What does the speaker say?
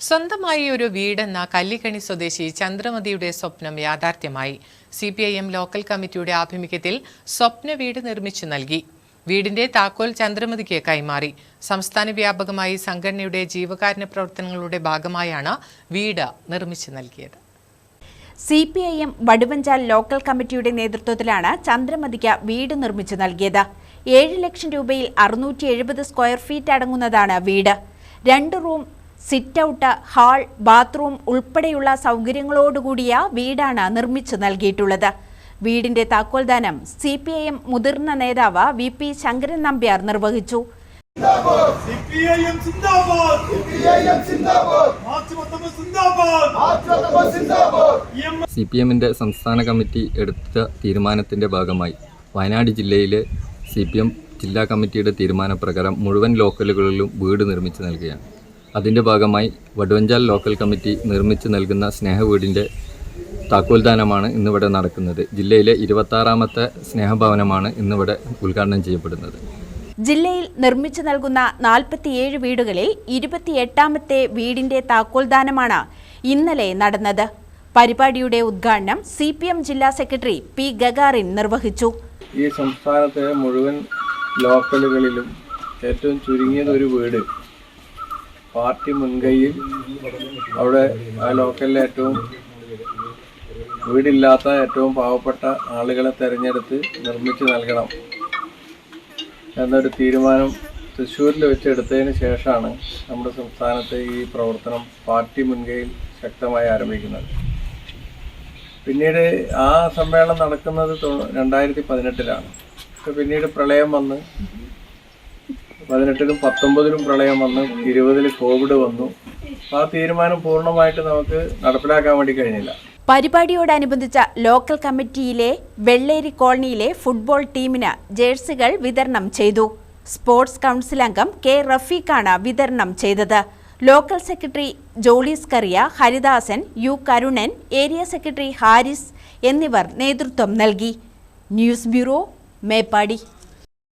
സ്വന്തമായി ഒരു വീടെന്ന കല്ലിക്കണി സ്വദേശി ചന്ദ്രമതിയുടെ സ്വപ്നം യാഥാർത്ഥ്യമായി. C P I M local കമ്മിറ്റിയുടെ ആഭിമുഖ്യത്തിൽ സ്വപ്ന വീട് നിർമ്മിച്ചു നൽകി. വീടിന്റെ താക്കോൽ ചന്ദ്രമതിക്ക് കൈമാറി. സംസ്ഥാന വ്യാപകമായി സംഘടനയുടെ ജീവകാരുണ്യ പ്രവർത്തനങ്ങളുടെ ഭാഗമായാണ് വീട് നിർമ്മിച്ചു നൽകിയത്. C P I M Vaduvanchal local കമ്മിറ്റിയുടെ നേതൃത്വത്തിലാണ് ചന്ദ്രമതിക്ക് വീട് നിർമ്മിച്ചു നൽകിയത്. ഏഴ് ലക്ഷം രൂപയിൽ അറുന്നൂറ്റി എഴുപത് സ്ക്വയർ ഫീറ്റ് അടങ്ങുന്നതാണ് വീട്. രണ്ട് room sit out hall bathroom ഉൾപ്പെടെയുള്ള സൗകര്യങ്ങളോടുകൂടിയ വീടാണ് നിർമ്മിച്ചു നൽകിയിട്ടുള്ളത്. വീടിന്റെ താക്കോൽദാനം സി പി ഐ എം മുതിർന്ന നേതാവ് വി പി ശങ്കരൻ നമ്പ്യാർ നിർവഹിച്ചു. സി പി എമ്മിന്റെ സംസ്ഥാന കമ്മിറ്റി എടുത്ത തീരുമാനത്തിന്റെ ഭാഗമായി വയനാട് ജില്ലയിലെ സി പി എം ജില്ലാ കമ്മിറ്റിയുടെ തീരുമാനപ്രകാരം മുഴുവൻ ലോക്കലുകളിലും വീട് നിർമ്മിച്ചു നൽകുകയാണ്. അതിന്റെ ഭാഗമായി വടുവഞ്ചാൽ ലോക്കൽ കമ്മിറ്റി നിർമ്മിച്ച് നൽകുന്ന സ്നേഹവീടിന്റെ താക്കോൽദാനമാണ് ഇന്നിവിടെ നടക്കുന്നത്. ജില്ലയിലെ ഇരുപത്താറാമത്തെ സ്നേഹഭവനമാണ് ഇന്നിവിടെ ഉദ്ഘാടനം ചെയ്യപ്പെടുന്നത്. ജില്ലയിൽ നിർമ്മിച്ചു നൽകുന്ന നാൽപ്പത്തിയേഴ് വീടുകളിൽ ഇരുപത്തിയെട്ടാമത്തെ വീടിന്റെ താക്കോൽദാനമാണ് ഇന്നലെ നടന്നത്. പരിപാടിയുടെ ഉദ്ഘാടനം സി പി എം ജില്ലാ സെക്രട്ടറി പി ഗഗാറിൻ നിർവഹിച്ചു. ഈ സംസ്ഥാനത്തെ മുഴുവൻ ലോക്കലുകളിലും ഏറ്റവും ചുരുങ്ങിയത് ഒരു വീട് പാർട്ടി മുൻകൈയിൽ അവിടെ ആ ലോക്കലിലെ ഏറ്റവും വീടില്ലാത്ത ഏറ്റവും പാവപ്പെട്ട ആളുകളെ തിരഞ്ഞെടുത്ത് നിർമ്മിച്ച് നൽകണം എന്നൊരു തീരുമാനം തൃശ്ശൂരിൽ വെച്ചെടുത്തതിന് ശേഷമാണ് നമ്മുടെ സംസ്ഥാനത്തെ ഈ പ്രവർത്തനം പാർട്ടി മുൻകൈയിൽ ശക്തമായി ആരംഭിക്കുന്നത്. പിന്നീട് ആ സമ്മേളനം നടക്കുന്നത് രണ്ടായിരത്തി പതിനെട്ടിലാണ്. പിന്നീട് പ്രളയം വന്ന് പതിനെട്ടിലും പത്തൊമ്പതിലും പ്രളയം വന്ന് ഇരുപതിൽ കോവിഡ് വന്നു. ആ തീരുമാനം പൂർണമായിട്ട് നമുക്ക് നടപ്പിലാക്കാൻ വേണ്ടി കഴിഞ്ഞില്ല. പരിപാടിയോടനുബന്ധിച്ച ലോക്കൽ കമ്മിറ്റിയിലെ വെള്ളേരി കോളനിയിലെ ഫുട്ബോൾ ടീമിന് ജേഴ്സികൾ വിതരണം ചെയ്തു. സ്പോർട്സ് കൗൺസിൽ അംഗം കെ റഫീഖാണ് വിതരണം ചെയ്തത്. Local secretary Jolis Kariya Haridasan U Karunan area secretary Haris എന്നിവർ നേതൃത്വം നൽകി. News bureau Meppadi.